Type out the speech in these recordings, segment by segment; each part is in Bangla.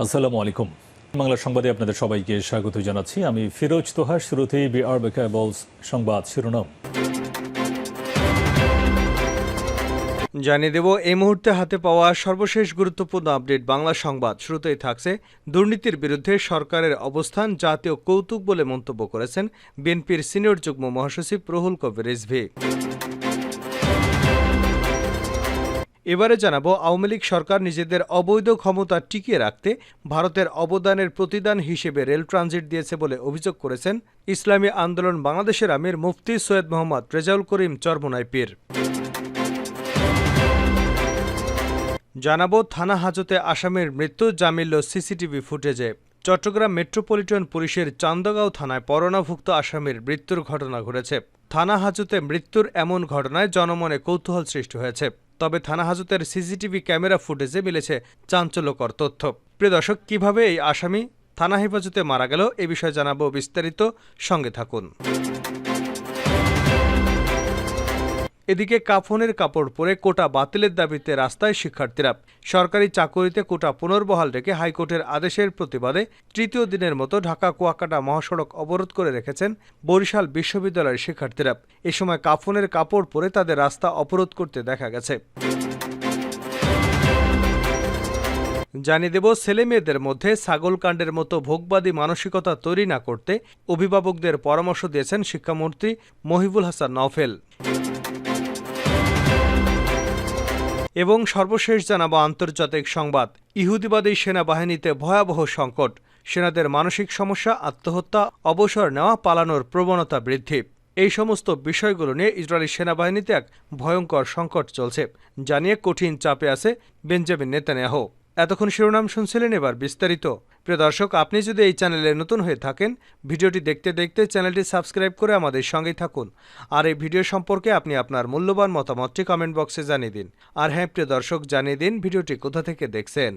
আসসালামু আলাইকুম। বাংলা সংবাদে আপনাদের সবাইকে স্বাগত জানাচ্ছি। আমি ফিরোজ তোহা শুরুতেই বিআর বেকাবলস সংবাদ শিরোনাম। জানিয়ে দেব, এই মুহূর্তে হাতে পাওয়া সর্বশেষ গুরুত্বপূর্ণ আপডেট বাংলা সংবাদ। শুরুতেই থাকছে, দুর্নীতির বিরুদ্ধে সরকারের অবস্থান জাতীয় কৌতুক বলে মন্তব্য করেছেন বিএনপির সিনিয়র যুগ্ম মহাসচিব রুহুল কবির রিজভি। এবারে জানাব, আওয়ামী লীগ সরকার নিজেদের অবৈধ ক্ষমতা টিকিয়ে রাখতে ভারতের অবদানের প্রতিদান হিসেবে রেল ট্রানজিট দিয়েছে বলে অভিযোগ করেছেন ইসলামী আন্দোলন বাংলাদেশের আমির মুফতি সৈয়দ মোহাম্মদ রেজাউল করিম চরমোনাই পীর। জানাব, থানা হাজতে আসামের মৃত্যু জামিল্য সিসিটিভি ফুটেজে। চট্টগ্রাম মেট্রোপলিটন পুলিশের চান্দগাঁও থানায় পরোনাভুক্ত আসামির মৃত্যুর ঘটনা ঘটেছে। থানা হাজতে মৃত্যুর এমন ঘটনায় জনমনে কৌতূহল সৃষ্টি হয়েছে। তবে থানা হাজতের সিসিটিভি ক্যামেরা ফুটেজে মিলেছে চাঞ্চল্যকর তথ্য। প্রিয় দর্শক, কীভাবে এই আসামি থানা হেফাজতে মারা গেল এ বিষয়ে জানাব বিস্তারিত। সঙ্গে থাকুন। এদিকে কাফনের কাপড় পরে কোটা বাতিলের দাবিতে রাস্তায় শিক্ষার্থীরা সরকারি চাকরিতে কোটা পুনর্বহাল রেখে হাইকোর্টের আদেশের প্রতিবাদে তৃতীয় দিনের মতো ঢাকা কুয়াকাটা মহাসড়ক অবরোধ করে রেখেছেন বরিশাল বিশ্ববিদ্যালয়ের শিক্ষার্থীরা। এ সময় কাফনের কাপড় পরে তাদের রাস্তা অবরোধ করতে দেখা গেছে। জানিয়ে দেব, ছেলে মেয়েদের মধ্যে ছাগলকাণ্ডের মতো ভোগবাদী মানসিকতা তৈরি না করতে অভিভাবকদের পরামর্শ দিয়েছেন শিক্ষামন্ত্রী মহিবুল হাসান নওফেল। এবং সর্বশেষ জানাব আন্তর্জাতিক সংবাদ। ইহুদিবাদী সেনাবাহিনীতে ভয়াবহ সংকট। সেনাদের মানসিক সমস্যা, আত্মহত্যা, অবসর নেওয়া, পালানোর প্রবণতা বৃদ্ধি। এই সমস্ত বিষয়গুলো নিয়ে ইসরায়েলি সেনাবাহিনীতে এক ভয়ঙ্কর সংকট চলছে জানিয়ে কঠিন চাপে আছে বেঞ্জামিন নেতানিয়াহ। এতক্ষণ শিরোনাম শুনছিলেন এবার বিস্তারিত। প্রিয় দর্শক, আপনি যদি এই চ্যানেলে নতুন হয়ে থাকেন, ভিডিওটি দেখতে দেখতে চ্যানেলটি সাবস্ক্রাইব করে আমাদের সঙ্গেই থাকুন। আর এই ভিডিও সম্পর্কে আপনি আপনার মূল্যবান মতামতটি কমেন্ট বক্সে জানিয়ে দিন। আর হ্যাঁ প্রিয় দর্শক, জানিয়ে দিন ভিডিওটি কোথা থেকে দেখছেন।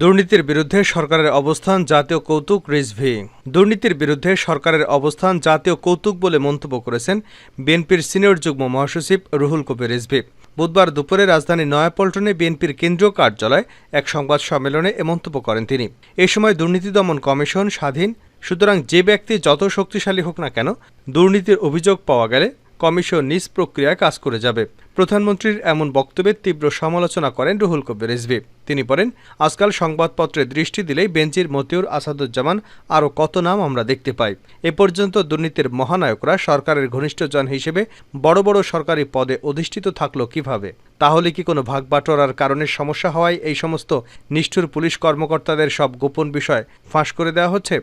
দুর্নীতির বিরুদ্ধে সরকারের অবস্থান জাতীয় কৌতুক রিজভি। দুর্নীতির বিরুদ্ধে সরকারের অবস্থান জাতীয় কৌতুক বলে মন্তব্য করেছেন বিএনপির সিনিয়র যুগ্ম মহাসচিব রুহুল কবির রিজভি। বুধবার দুপুরে রাজধানী নয়াপল্টনে বিএনপির কেন্দ্রীয় কার্যালয়ে এক সংবাদ সম্মেলনে এ মন্তব্য করেন তিনি। এ সময় দুর্নীতি দমন কমিশন স্বাধীন, সুতরাং যে ব্যক্তি যত শক্তিশালী হোক না কেন, দুর্নীতির অভিযোগ পাওয়া গেলে কমিশন নিজ প্রক্রিয়ায় কাজ করে যাবে। প্রধানমন্ত্রীর এমন বক্তব্যের তীব্র সমালোচনা করেন রুহুল কবির রিজভি। তিনি বলেন, আজকাল সংবাদপত্রে দৃষ্টি দিলেই বেঞ্জির মতিউর আসাদুজ্জামান আরও কত নাম আমরা দেখতে পাই। এ পর্যন্ত দুর্নীতির মহানায়করা সরকারের ঘনিষ্ঠজন হিসেবে বড় বড় সরকারি পদে অধিষ্ঠিত থাকল কীভাবে? তাহলে কি কোনো ভাগবাটোয়ারার কারণে সমস্যা হওয়ায় এই সমস্ত নিষ্ঠুর পুলিশ কর্মকর্তাদের সব গোপন বিষয় ফাঁস করে দেওয়া হচ্ছে?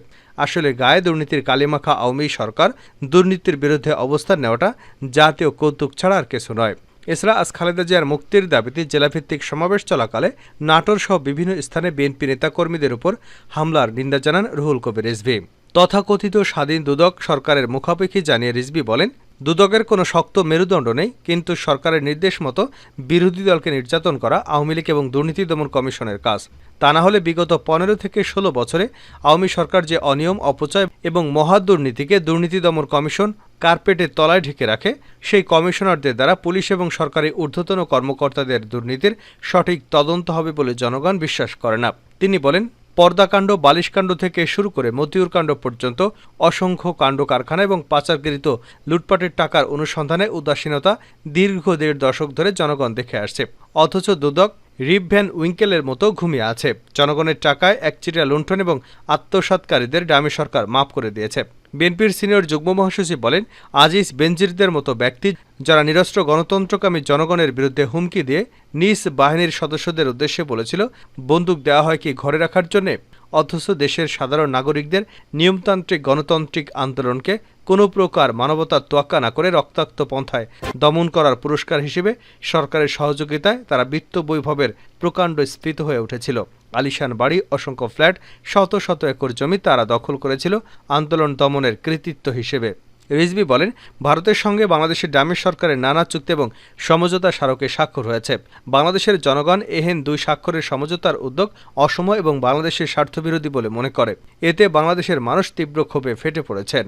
আসলে গায়ে দুর্নীতির কালিমাখা আওয়ামী সরকার দুর্নীতির বিরুদ্ধে অবস্থান নেওয়াটা জাতীয় কৌতুক ছাড়া আর কিছু নয়। এছাড়া আজ খালেদা জিয়ার মুক্তির দাবিতে জেলাভিত্তিক সমাবেশ চলাকালে নাটোর সহ বিভিন্ন স্থানে বিএনপি নেতাকর্মীদের উপর হামলার নিন্দা জানান রুহুল কবির রিজভি। তথাকথিত স্বাধীন দুদক সরকারের মুখাপেক্ষি জানিয়ে রিজভি বলেন দুদকের কোনো শক্ত মেরুদণ্ড নেই, কিন্তু সরকারের নির্দেশ মতো বিরোধী দলকে নির্যাতন করা আওয়ামী লীগ এবং দুর্নীতি দমন কমিশনের কাজ। তা না হলে বিগত পনেরো থেকে ষোলো বছরে আওয়ামী সরকার যে অনিয়ম, অপচয় এবং মহা দুর্নীতিকে দুর্নীতি দমন কমিশন কার্পেটের তলায় ঢেকে রাখে, সেই কমিশনারদের দ্বারা পুলিশ এবং সরকারি ঊর্ধ্বতন কর্মকর্তাদের দুর্নীতির সঠিক তদন্ত হবে বলে জনগণ বিশ্বাস করে না। তিনি বলেন পর্দাকাণ্ড, বালিশকাণ্ড থেকে শুরু করে মতিউর কাণ্ড পর্যন্ত অসংখ্য কাণ্ড কারখানা এবং পাচারকৃত লুটপাটের টাকার অনুসন্ধানে উদাসীনতা দীর্ঘ দেড় দশক ধরে জনগণ দেখে আসছে। অথচ দুদক রিপ ভ্যান উইঙ্কেলের মতো ঘুমিয়ে আছে। জনগণের টাকায় একচিটিয়া লুণ্ঠন এবং আত্মসৎকারীদের ডামি সরকার মাফ করে দিয়েছে। বিএনপির সিনিয়র যুগ্ম মহাসচিব বলেন, আজিজ বেনজিরদের মতো ব্যক্তি যারা নিরস্ত্র গণতন্ত্রকামী জনগণের বিরুদ্ধে হুমকি দিয়ে নিজ বাহিনীর সদস্যদের উদ্দেশ্যে বলেছিল, বন্দুক দেওয়া হয় কি ঘরে রাখার জন্যে? অথচ দেশের সাধারণ নাগরিকদের নিয়মতান্ত্রিক গণতান্ত্রিক আন্দোলনকে কোনো প্রকার মানবতার তোয়াক্কা না করে রক্তাক্ত পন্থায় দমন করার পুরস্কার হিসেবে সরকারের সহযোগিতায় তারা বিত্ত বৈভবের প্রকাণ্ড স্ফীত হয়ে উঠেছিল। আলিশান বাড়ি অসংখ্য ফ্ল্যাট, শত শত একর জমি তারা দখল করেছিল আন্দোলন দমনের কৃতিত্ব হিসেবে। রিজবি বলেন, ভারতের সঙ্গে বাংলাদেশের ডামি সরকারের নানা চুক্তি এবং সমঝোতা স্মারকে স্বাক্ষর হয়েছে। বাংলাদেশের জনগণ এহেন দুই স্বাক্ষরের সমঝোতার উদ্যোগ অসম এবং বাংলাদেশের স্বার্থবিরোধী বলে মনে করে। এতে বাংলাদেশের মানুষ তীব্র ক্ষোভে ফেটে পড়েছেন।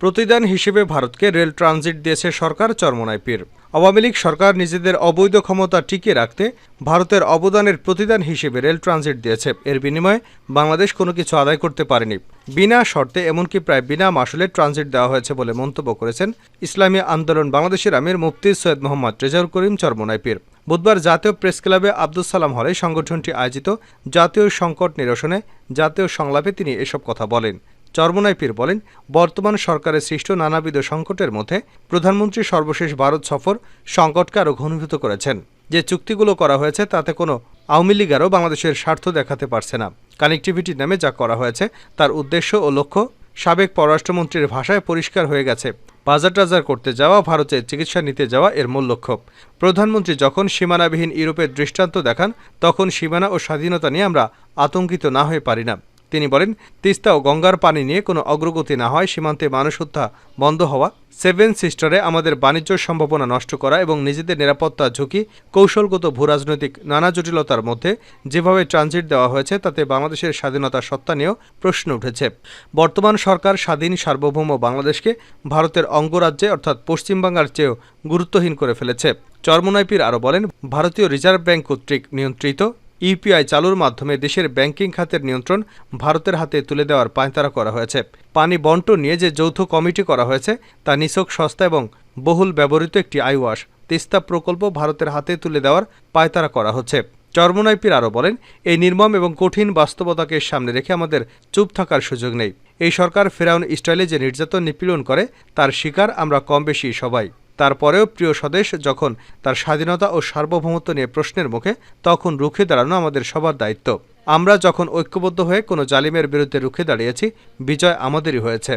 প্রতিদান হিসেবে ভারতকে রেল ট্রানজিট দিয়েছে সরকার চরমনাই পীর। আওয়ামী লীগ সরকার নিজেদের অবৈধ ক্ষমতা টিকিয়ে রাখতে ভারতের অবদানের প্রতিদান হিসেবে রেল ট্রানজিট দিয়েছে। এর বিনিময়ে বাংলাদেশ কোনো কিছু আদায় করতে পারেনি। বিনা শর্তে, এমনকি প্রায় বিনা মাসুলে ট্রানজিট দেওয়া হয়েছে বলে মন্তব্য করেছেন ইসলামী আন্দোলন বাংলাদেশের আমির মুফতি সৈয়দ মোহাম্মদ রেজাউল করিম চরমনাই পীর। বুধবার জাতীয় প্রেস ক্লাবে আব্দুল সালাম হলে সংগঠনটি আয়োজিত জাতীয় সংকট নিরসনে জাতীয় সংলাপে তিনি এসব কথা বলেন। চরমনাই পীর বলেন, বর্তমান সরকারের সৃষ্ট নানাবিধ সংকটের মধ্যে প্রধানমন্ত্রী সর্বশেষ ভারত সফর সংকটকে আরও ঘনীভূত করেছেন। যে চুক্তিগুলো করা হয়েছে, তাতে কোনো আওয়ামী লীগারও বাংলাদেশের স্বার্থ দেখাতে পারছে না। কানেক্টিভিটি নামে যা করা হয়েছে, তার উদ্দেশ্য ও লক্ষ্য সাবেক পররাষ্ট্রমন্ত্রীর ভাষায় পরিষ্কার হয়ে গেছে। বাজার টাজার করতে যাওয়া, ভারতে চিকিৎসা নিতে যাওয়া এর মূল লক্ষ্য। প্রধানমন্ত্রী যখন সীমানাবিহীন ইউরোপের দৃষ্টান্ত দেখান, তখন সীমানা ও স্বাধীনতা নিয়ে আমরা আতঙ্কিত না হয়ে পারি না। তিনি বলেন, তিস্তা ও গঙ্গার পানি নিয়ে কোনো অগ্রগতি না হয়, সীমান্তে মানুষ হত্যা বন্ধ হওয়া, সেভেন সিস্টারে আমাদের বাণিজ্য সম্ভাবনা নষ্ট করা এবং নিজেদের নিরাপত্তা ঝুঁকি, কৌশলগত ভূরাজনৈতিক নানা জটিলতার মধ্যে যেভাবে ট্রানজিট দেওয়া হয়েছে, তাতে বাংলাদেশের স্বাধীনতা সত্তা নিয়েও প্রশ্ন উঠেছে। বর্তমান সরকার স্বাধীন সার্বভৌম বাংলাদেশকে ভারতের অঙ্গরাজ্যে অর্থাৎ পশ্চিমবাংলার চেয়েও গুরুত্বহীন করে ফেলেছে। চরমনাইপির আরও বলেন, ভারতীয় রিজার্ভ ব্যাংক কর্তৃক নিয়ন্ত্রিত ইউপিআই চালুর মাধ্যমে দেশের ব্যাংকিং খাতের নিয়ন্ত্রণ ভারতের হাতে তুলে দেওয়ার পায়তারা করা হয়েছে। পানি বন্টন নিয়ে যে যৌথ কমিটি করা হয়েছে, তা নিছক সস্তা এবং বহুল ব্যবহৃত একটি আইওয়াশ। তিস্তা প্রকল্প ভারতের হাতে তুলে দেওয়ার পায়তারা করা হচ্ছে। চর্মনাইপির আরও বলেন, এই নির্মম এবং কঠিন বাস্তবতাকে সামনে রেখে আমাদের চুপ থাকার সুযোগ নেই। এই সরকার ফেরাউন স্টাইলে যে নির্যাতন নিপীড়ন করে, তার শিকার আমরা কম বেশি সবাই। তারপরেও প্রিয় স্বদেশ, যখন তার স্বাধীনতা ও সার্বভৌমত্ব নিয়ে প্রশ্নের মুখে, তখন রুখে দাঁড়ানো আমাদের সবার দায়িত্ব। আমরা যখন ঐক্যবদ্ধ হয়ে কোনো জালিমের বিরুদ্ধে রুখে দাঁড়িয়েছি, বিজয় আমাদেরই হয়েছে।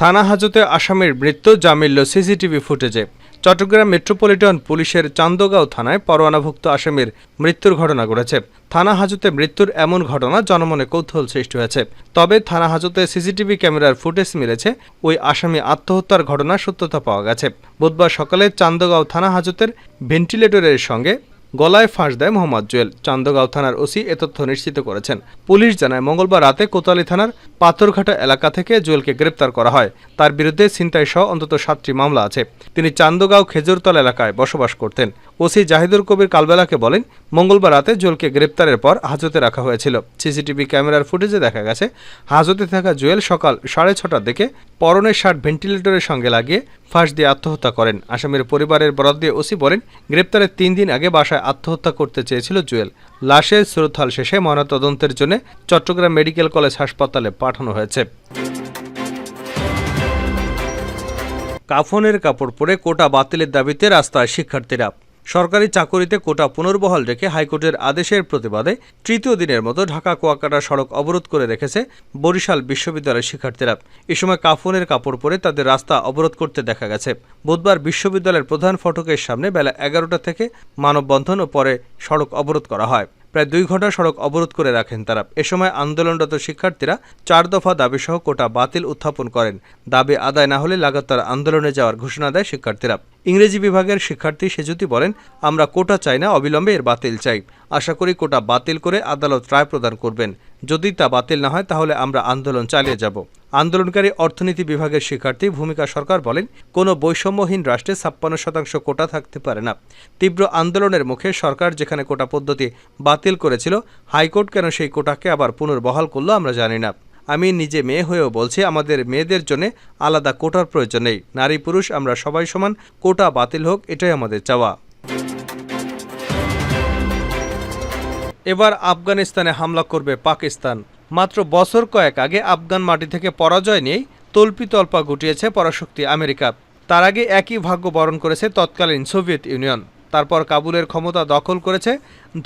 থানা হাজতে আসামির মৃত্যু জামিল্ল সিসিটিভি ফুটেজে। চট্টগ্রাম মেট্রোপলিটন পুলিশের চান্দগাঁও থানায় পরোয়ানাভুক্ত আসামির মৃত্যুর ঘটনা ঘটেছে। থানা হাজতে মৃত্যুর এমন ঘটনা জনমনে কৌতূহল সৃষ্টি হয়েছে। তবে থানা হাজতে সিসিটিভি ক্যামেরার ফুটেজ মিলেছে, ওই আসামি আত্মহত্যার ঘটনার সত্যতা পাওয়া গেছে। বুধবার সকালে চান্দগাঁও থানা হাজতের ভেন্টিলেটরের সঙ্গে গলায় ফাঁস দেয় মোহাম্মদ জুয়েল। চান্দগাঁও থানার ওসি এ তথ্য নিশ্চিত করেছেন। পুলিশ জানায়, মঙ্গলবার রাতে কোতালি থানার পাথরঘাটা এলাকা থেকে জুয়েলকে গ্রেপ্তার করা হয়। তার বিরুদ্ধে ছিনতাই সহ অন্তত সাতটি মামলা আছে। তিনি চান্দগাঁও খেজুরতল এলাকায় বসবাস করতেন। ওসি জাহিদুর কবির কালবেলাকে বলেন, মঙ্গলবার রাতে জুয়েলকে গ্রেপ্তারের পর হাজতে রাখা হয়েছিল। সিসিটিভি ক্যামেরার ফুটেজে দেখা গেছে, হাজতে থাকা জুয়েল সকাল সাড়ে ছটার দিকে পরনের শার্ট ভেন্টিলেটরের সঙ্গে লাগিয়ে ফাঁস দিয়ে আত্মহত্যা করেন। আসামির পরিবারের বরাদ দিয়ে ওসি বলেন, গ্রেপ্তারের তিন দিন আগে বাসায় আত্মহত্যা করতে চেয়েছিল জুয়েল। লাশের সুরতহাল শেষে ময়নাতদন্তের জন্য চট্টগ্রাম মেডিকেল কলেজ হাসপাতালে পাঠানো হয়েছে। কাফনের কাপড় পরে কোটা বাতিলের দাবিতে রাস্তায় শিক্ষার্থীরা সরকারি চাকরিতে কোটা পুনর্বহাল রেখে হাইকোর্টের আদেশের প্রতিবাদে তৃতীয় দিনের মতো ঢাকা কুয়াকাটা সড়ক অবরোধ করে রেখেছে বরিশাল বিশ্ববিদ্যালয়ের শিক্ষার্থীরা। এ সময় কাফনের কাপড় পরে তাদের রাস্তা অবরোধ করতে দেখা গেছে। বুধবার বিশ্ববিদ্যালয়ের প্রধান ফটকের সামনে বেলা এগারোটা থেকে মানববন্ধন ও পরে সড়ক অবরোধ করা হয়। প্রায় দুই ঘণ্টা সড়ক অবরোধ করে রাখেন তারা। এ সময় আন্দোলনরত শিক্ষার্থীরা চার দফা দাবিসহ কোটা বাতিল উত্থাপন করেন। দাবি আদায় না হলে লাগাতার আন্দোলনে যাওয়ার ঘোষণা দেয় শিক্ষার্থীরা। ইংরেজি বিভাগের শিক্ষার্থী সেজুতি বলেন, আমরা কোটা চাই না, অবিলম্বে এর বাতিল চাই। আশা করি কোটা বাতিল করে আদালত রায় প্রদান করবেন। যদি তা বাতিল না হয় তাহলে আমরা আন্দোলন চালিয়ে যাব। আন্দোলনকারী অর্থনীতি বিভাগের শিক্ষার্থী ভূমিকা সরকার বলেন, কোনো বৈষম্যহীন রাষ্ট্রে ছাপ্পান্ন শতাংশ কোটা থাকতে পারে না। তীব্র আন্দোলনের মুখে সরকার যেখানে কোটা পদ্ধতি বাতিল করেছিল, হাইকোর্ট কেন সেই কোটাকে আবার পুনর্বহাল করল আমরা জানি না। আমি নিজে মেয়ে হয়েও বলছি, আমাদের মেয়েদের জন্য আলাদা কোটার প্রয়োজন নেই। নারী পুরুষ, আমরা সবাই সমান, কোটা বাতিল হোক, এটাই আমাদের চাওয়া। এবার আফগানিস্তানে হামলা করবে পাকিস্তান। মাত্র বছর কয়েক আগে আফগান মাটি থেকে পরাজয় নিয়েই তল্পিতল্পা গুটিয়েছে পরাশক্তি আমেরিকা। তার আগে একই ভাগ্য বরণ করেছে তৎকালীন সোভিয়েত ইউনিয়ন। তারপর কাবুলের ক্ষমতা দখল করেছে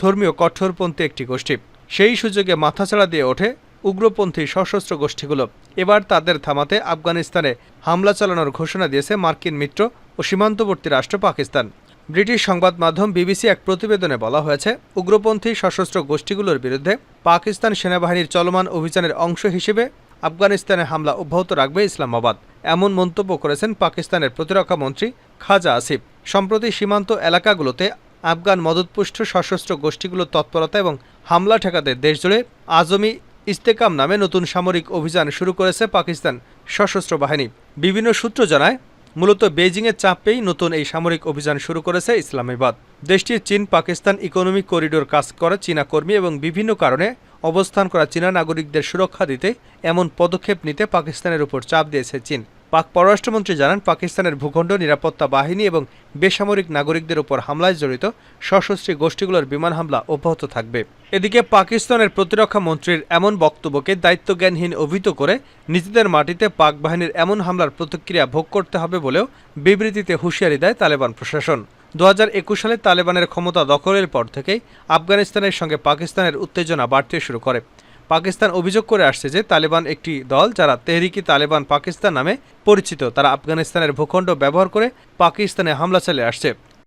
ধর্মীয় কঠোরপন্থী একটি গোষ্ঠী। সেই সুযোগে মাথাছাড়া দিয়ে ওঠে উগ্রপন্থী সশস্ত্র গোষ্ঠীগুলো। এবার তাদের থামাতে আফগানিস্তানে হামলা চালানোর ঘোষণা দিয়েছে মার্কিন মিত্র ও সীমান্তবর্তী রাষ্ট্র পাকিস্তান। ব্রিটিশ সংবাদ মাধ্যম বিবিসি এক প্রতিবেদনে বলা হয়েছে, উগ্রপন্থী সশস্ত্র গোষ্ঠীগুলোর বিরুদ্ধে পাকিস্তান সেনাবাহিনীর চলমান অভিযানের অংশ হিসেবে আফগানিস্তানে হামলা অব্যাহত রাখবে ইসলামাবাদ। এমন মন্তব্য করেছেন পাকিস্তানের প্রতিরক্ষা মন্ত্রী খাজা আসিফ। সম্প্রতি সীমান্ত এলাকাগুলোতে আফগান মদতপুষ্ট সশস্ত্র গোষ্ঠীগুলোর তৎপরতা এবং হামলা ঠেকাতে দেশজুড়ে আজমি ইস্তেকাম নামে নতুন সামরিক অভিযান শুরু করেছে পাকিস্তান সশস্ত্র বাহিনী। বিভিন্ন সূত্র জানায় মূলত বেজিংয়ের চাপেই নতুন এই সামরিক অভিযান শুরু করেছে ইসলামাবাদ। দেশটির চীন, পাকিস্তান ইকোনমিক করিডোর কাজ করা চীনা কর্মী এবং বিভিন্ন কারণে অবস্থান করা চীনা নাগরিকদের সুরক্ষা দিতে এমন পদক্ষেপ নিতে পাকিস্তানের উপর চাপ দিয়েছে চীন। পাক পররাষ্ট্রমন্ত্রী জানান, পাকিস্তানের ভূখণ্ড, নিরাপত্তা বাহিনী এবং বেসামরিক নাগরিকদের উপর হামলায় জড়িত সশস্ত্রী গোষ্ঠীগুলোর বিমান হামলা অব্যাহত থাকবে। এদিকে পাকিস্তানের প্রতিরক্ষা মন্ত্রীর এমন বক্তব্যকে দায়িত্বজ্ঞানহীন অভিহিত করে নিজেদের মাটিতে পাক বাহিনীর এমন হামলার প্রতিক্রিয়া ভোগ করতে হবে বলেও বিবৃতিতে হুঁশিয়ারি দেয় তালেবান প্রশাসন। দু একুশ সালে তালেবানের ক্ষমতা দখলের পর থেকেই আফগানিস্তানের সঙ্গে পাকিস্তানের উত্তেজনা বাড়তে শুরু করে। পাকিস্তান অভিযোগ করে আসছে যে তালেবান একটি দল, যারা তেহরিকি তালেবান পাকিস্তান নামে পরিচিত, তারা আফগানিস্তানের ভূখণ্ড ব্যবহার করে পাকিস্তানে হামলা চালিয়ে আসছে।